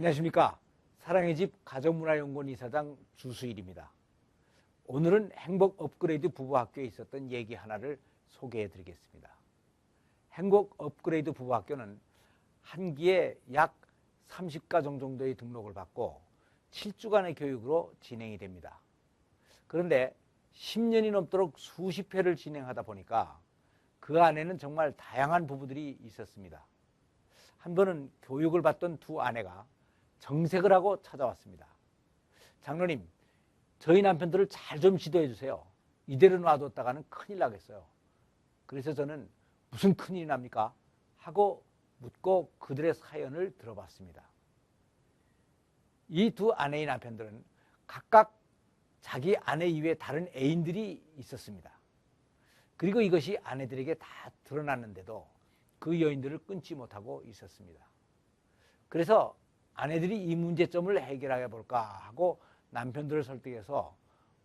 안녕하십니까. 사랑의 집 가정문화연구원 이사장 주수일입니다. 오늘은 행복 업그레이드 부부학교에 있었던 얘기 하나를 소개해 드리겠습니다. 행복 업그레이드 부부학교는 한 기에 약 30가정 정도의 등록을 받고 7주간의 교육으로 진행이 됩니다. 그런데 10년이 넘도록 수십 회를 진행하다 보니까 그 안에는 정말 다양한 부부들이 있었습니다. 한 번은 교육을 받던 두 아내가 정색을 하고 찾아왔습니다. 장로님, 저희 남편들을 잘 좀 지도해 주세요. 이대로 놔뒀다가는 큰일 나겠어요. 그래서 저는 무슨 큰일이 납니까? 하고 묻고 그들의 사연을 들어봤습니다. 이 두 아내의 남편들은 각각 자기 아내 이외에 다른 애인들이 있었습니다. 그리고 이것이 아내들에게 다 드러났는데도 그 여인들을 끊지 못하고 있었습니다. 그래서 아내들이 이 문제점을 해결해 볼까 하고 남편들을 설득해서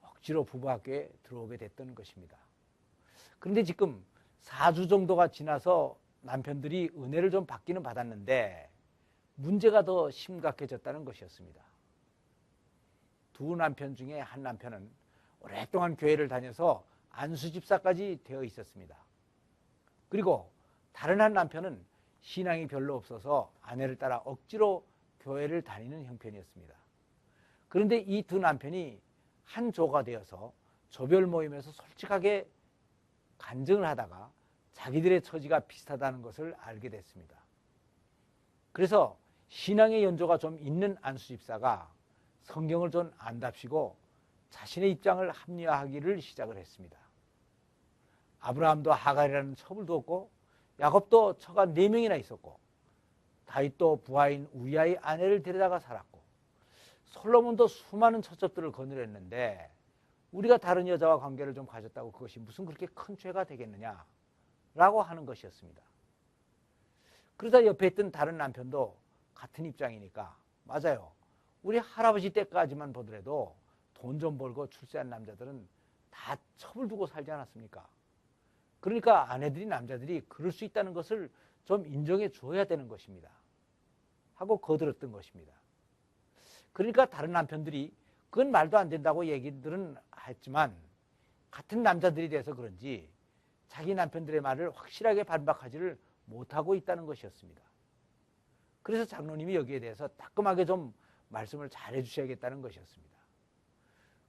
억지로 부부학교에 들어오게 됐던 것입니다. 그런데 지금 4주 정도가 지나서 남편들이 은혜를 좀 받기는 받았는데 문제가 더 심각해졌다는 것이었습니다. 두 남편 중에 한 남편은 오랫동안 교회를 다녀서 안수집사까지 되어 있었습니다. 그리고 다른 한 남편은 신앙이 별로 없어서 아내를 따라 억지로 교회를 다니는 형편이었습니다. 그런데 이 두 남편이 한 조가 되어서 조별 모임에서 솔직하게 간증을 하다가 자기들의 처지가 비슷하다는 것을 알게 됐습니다. 그래서 신앙의 연조가 좀 있는 안수 집사가 성경을 좀 안답시고 자신의 입장을 합리화하기를 시작을 했습니다. 아브라함도 하갈이라는 첩을 두었고 야곱도 처가 네 명이나 있었고 다윗도 부하인 우리아의 아내를 데려다가 살았고 솔로몬도 수많은 처첩들을 거느렸는데 우리가 다른 여자와 관계를 좀 가졌다고 그것이 무슨 그렇게 큰 죄가 되겠느냐라고 하는 것이었습니다. 그러다 옆에 있던 다른 남편도 같은 입장이니까 맞아요. 우리 할아버지 때까지만 보더라도 돈 좀 벌고 출세한 남자들은 다 첩을 두고 살지 않았습니까? 그러니까 아내들이 남자들이 그럴 수 있다는 것을 좀 인정해 줘야 되는 것입니다. 하고 거들었던 것입니다. 그러니까 다른 남편들이 그건 말도 안 된다고 얘기들은 했지만 같은 남자들이 돼서 그런지 자기 남편들의 말을 확실하게 반박하지를 못하고 있다는 것이었습니다. 그래서 장로님이 여기에 대해서 따끔하게 좀 말씀을 잘 해 주셔야겠다는 것이었습니다.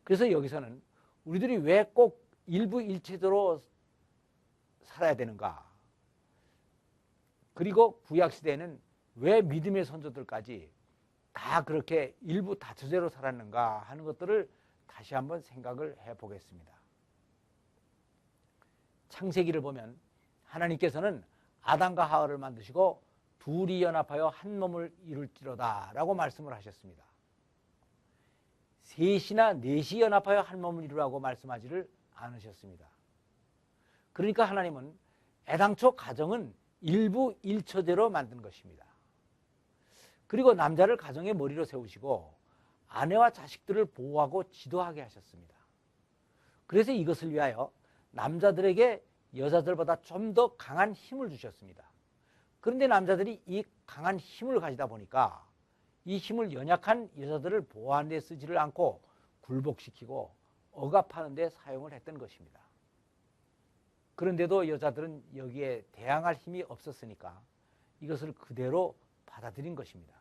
그래서 여기서는 우리들이 왜 꼭 일부 일체적으로 살아야 되는가? 그리고 구약시대에는 왜 믿음의 선조들까지 다 그렇게 일부 다처제로 살았는가 하는 것들을 다시 한번 생각을 해 보겠습니다. 창세기를 보면 하나님께서는 아담과 하와를 만드시고 둘이 연합하여 한 몸을 이룰지로다 라고 말씀을 하셨습니다. 셋이나 넷이 연합하여 한 몸을 이루라고 말씀하지를 않으셨습니다. 그러니까 하나님은 애당초 가정은 일부 일처제로 만든 것입니다. 그리고 남자를 가정의 머리로 세우시고 아내와 자식들을 보호하고 지도하게 하셨습니다. 그래서 이것을 위하여 남자들에게 여자들보다 좀 더 강한 힘을 주셨습니다. 그런데 남자들이 이 강한 힘을 가지다 보니까 이 힘을 연약한 여자들을 보호하는 데 쓰지를 않고 굴복시키고 억압하는 데 사용을 했던 것입니다. 그런데도 여자들은 여기에 대항할 힘이 없었으니까 이것을 그대로 받아들인 것입니다.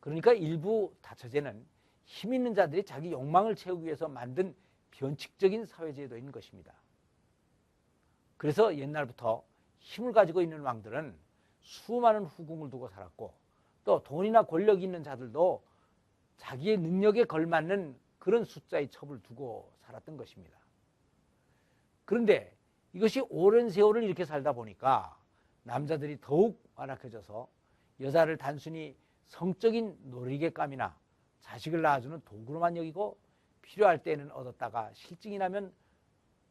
그러니까 일부 다처제는 힘 있는 자들이 자기 욕망을 채우기 위해서 만든 변칙적인 사회제도인 것입니다. 그래서 옛날부터 힘을 가지고 있는 왕들은 수많은 후궁을 두고 살았고 또 돈이나 권력이 있는 자들도 자기의 능력에 걸맞는 그런 숫자의 첩을 두고 살았던 것입니다. 그런데 이것이 오랜 세월을 이렇게 살다 보니까 남자들이 더욱 완악해져서 여자를 단순히 성적인 놀이개감이나 자식을 낳아주는 도구로만 여기고 필요할 때는 얻었다가 실증이 나면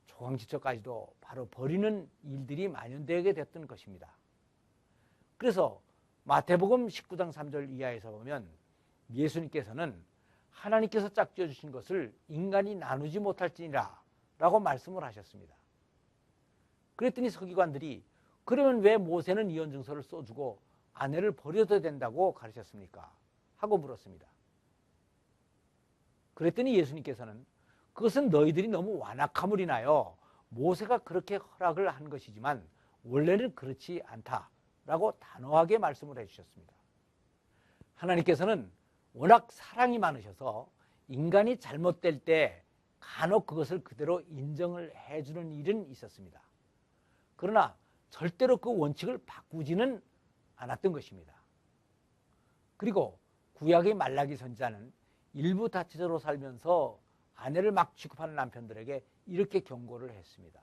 조강지처까지도 바로 버리는 일들이 만연되게 됐던 것입니다. 그래서 마태복음 19장 3절 이하에서 보면 예수님께서는 하나님께서 짝지어 주신 것을 인간이 나누지 못할지니라 라고 말씀을 하셨습니다. 그랬더니 서기관들이 그러면 왜 모세는 이혼 증서를 써주고 아내를 버려도 된다고 가르쳤습니까? 하고 물었습니다. 그랬더니 예수님께서는 그것은 너희들이 너무 완악함을 인하여 모세가 그렇게 허락을 한 것이지만 원래는 그렇지 않다라고 단호하게 말씀을 해주셨습니다. 하나님께서는 워낙 사랑이 많으셔서 인간이 잘못될 때 간혹 그것을 그대로 인정을 해주는 일은 있었습니다. 그러나 절대로 그 원칙을 바꾸지는 않았던 것입니다. 그리고 구약의 말라기 선지자는 일부 다치자로 살면서 아내를 막 취급하는 남편들에게 이렇게 경고를 했습니다.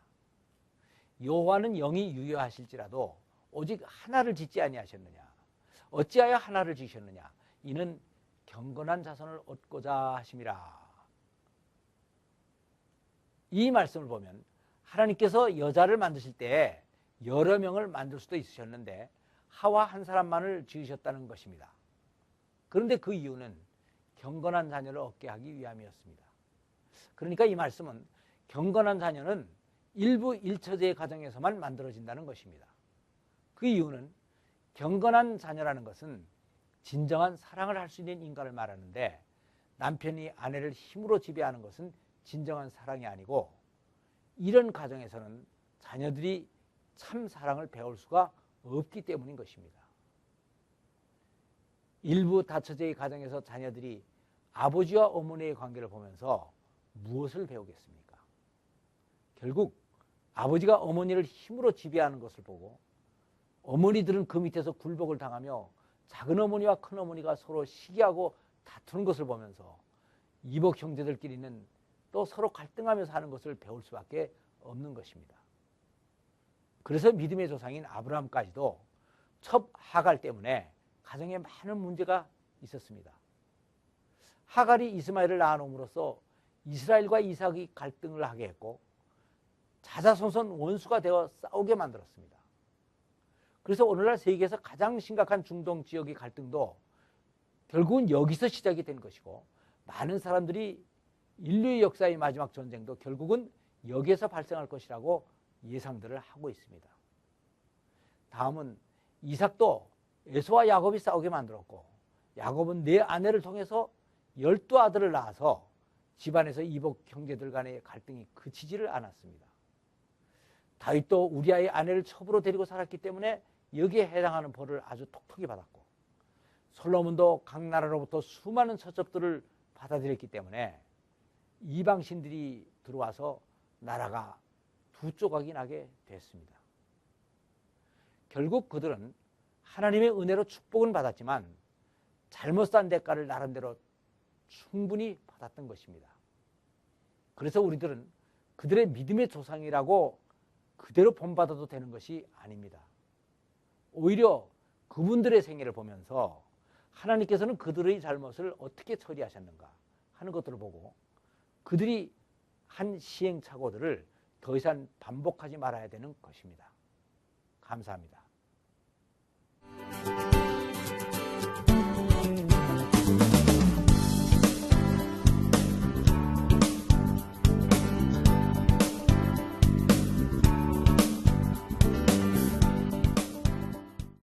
여호와는 영이 유효하실지라도 오직 하나를 짓지 아니하셨느냐 어찌하여 하나를 지셨느냐 이는 경건한 자손을 얻고자 하심이라 이 말씀을 보면 하나님께서 여자를 만드실 때 여러 명을 만들 수도 있으셨는데 하와 한 사람만을 지으셨다는 것입니다. 그런데 그 이유는 경건한 자녀를 얻게 하기 위함이었습니다. 그러니까 이 말씀은 경건한 자녀는 일부 일처제의 가정에서만 만들어진다는 것입니다. 그 이유는 경건한 자녀라는 것은 진정한 사랑을 할 수 있는 인간을 말하는데 남편이 아내를 힘으로 지배하는 것은 진정한 사랑이 아니고 이런 가정에서는 자녀들이 참 사랑을 배울 수가 없기 때문인 것입니다. 일부 다처제의 가정에서 자녀들이 아버지와 어머니의 관계를 보면서 무엇을 배우겠습니까? 결국 아버지가 어머니를 힘으로 지배하는 것을 보고 어머니들은 그 밑에서 굴복을 당하며 작은 어머니와 큰 어머니가 서로 시기하고 다투는 것을 보면서 이복 형제들끼리는 또 서로 갈등하며 사는 것을 배울 수밖에 없는 것입니다. 그래서 믿음의 조상인 아브라함까지도 첩 하갈 때문에 가정에 많은 문제가 있었습니다. 하갈이 이스마엘을 낳아놓음으로써 이스라엘과 이삭이 갈등을 하게 했고 자자손손 원수가 되어 싸우게 만들었습니다. 그래서 오늘날 세계에서 가장 심각한 중동 지역의 갈등도 결국은 여기서 시작이 된 것이고 많은 사람들이 인류의 역사의 마지막 전쟁도 결국은 여기에서 발생할 것이라고 예상들을 하고 있습니다. 다음은 이삭도 에서와 야곱이 싸우게 만들었고 야곱은 네 아내를 통해서 열두 아들을 낳아서 집안에서 이복 형제들 간의 갈등이 그치지를 않았습니다. 다윗도 우리아의 아내를 첩으로 데리고 살았기 때문에 여기에 해당하는 벌을 아주 톡톡히 받았고 솔로몬도 각 나라로부터 수많은 처첩들을 받아들였기 때문에 이방 신들이 들어와서 나라가 두 조각이 나게 됐습니다. 결국 그들은 하나님의 은혜로 축복은 받았지만 잘못 산 대가를 나름대로 충분히 받았던 것입니다. 그래서 우리들은 그들의 믿음의 조상이라고 그대로 본받아도 되는 것이 아닙니다. 오히려 그분들의 생애를 보면서 하나님께서는 그들의 잘못을 어떻게 처리하셨는가 하는 것들을 보고 그들이 한 시행착오들을 더 이상 반복하지 말아야 되는 것입니다. 감사합니다.